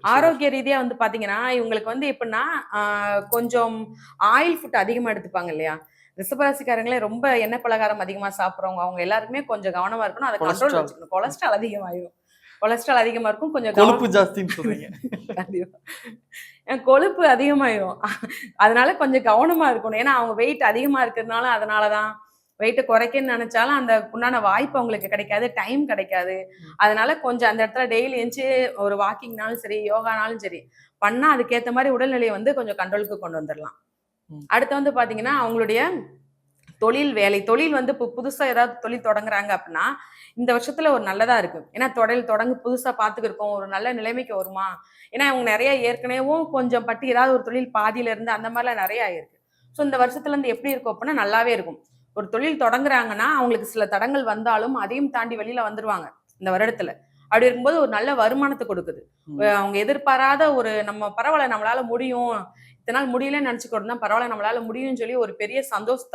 ஆரோக்கிய ரீதியா வந்து பாத்தீங்கன்னா இவங்களுக்கு வந்து எப்படின்னா கொஞ்சம் ஆயில் ஃபுட் அதிகமா எடுத்துப்பாங்க இல்லையா? ரிஷபராசிக்காரங்களே ரொம்ப எண்ணெய் பலகாரம் அதிகமா சாப்பிடுறவங்க அவங்க எல்லாருக்குமே கொஞ்சம் கவனமா இருக்கணும். அதை கண்ட்ரோல். வச்சுக்கணும். கொலஸ்ட்ரால் அதிகமாயிரும். கொலஸ்ட்ரால் அதிகமா இருக்கும் கொஞ்சம் கொழுப்பு ஜாஸ்தின்னு சொல்றீங்க. கொழுப்பு அதிகமாயிரும். அதனால கொஞ்சம் கவனமா இருக்கணும். ஏன்னா அவங்க வெயிட் அதிகமா இருக்கிறதுனால அதனாலதான் வெயிட்டை குறைக்கன்னு நினைச்சாலும் அந்த உண்டான வாய்ப்பு அவங்களுக்கு கிடைக்காது டைம் கிடைக்காது. அதனால கொஞ்சம் அந்த இடத்துல டெய்லி எஞ்சி ஒரு வாக்கிங்னாலும் சரி யோகானாலும் சரி பண்ணா அதுக்கேத்த மாதிரி உடல்நிலையை வந்து கொஞ்சம் கண்ட்ரோலுக்கு கொண்டு வந்துடலாம். அடுத்து வந்து பாத்தீங்கன்னா அவங்களுடைய தொழில் வேலை தொழில் வந்து இப்போ புதுசா ஏதாவது தொழில் தொடங்குறாங்க அப்படின்னா இந்த வருஷத்துல ஒரு நல்லதா இருக்கு. ஏன்னா தொழில் தொடங்கி புதுசா பாத்துக்கிருக்கோம் ஒரு நல்ல நிலைமைக்கு வருமா? ஏன்னா அவங்க நிறைய ஏற்கனவும் கொஞ்சம் பட்டு ஏதாவது ஒரு தொழில் பாதியில இருந்து அந்த மாதிரிலாம் நிறைய ஆயிருக்கு. ஸோ இந்த வருஷத்துல இருந்து எப்படி இருக்கும் அப்படின்னா நல்லாவே இருக்கும். ஒரு தொழில் தொடங்குறாங்கன்னா அவங்களுக்கு சில தடங்கள் வந்தாலும் அதையும் தாண்டி வெளியில வந்துருவாங்க இந்த வருடத்துல. அப்படி இருக்கும்போது ஒரு நல்ல வருமானத்தை கொடுக்குது. அவங்க எதிர்பாராத ஒரு நம்ம பரவாயில்ல நம்மளால முடியும். இத்தனை நாள் முடியலன்னு நினைச்சுக்கிட்டு தான் பரவாயில்ல நம்மளால முடியும்னு சொல்லி ஒரு பெரிய சந்தோஷத்தை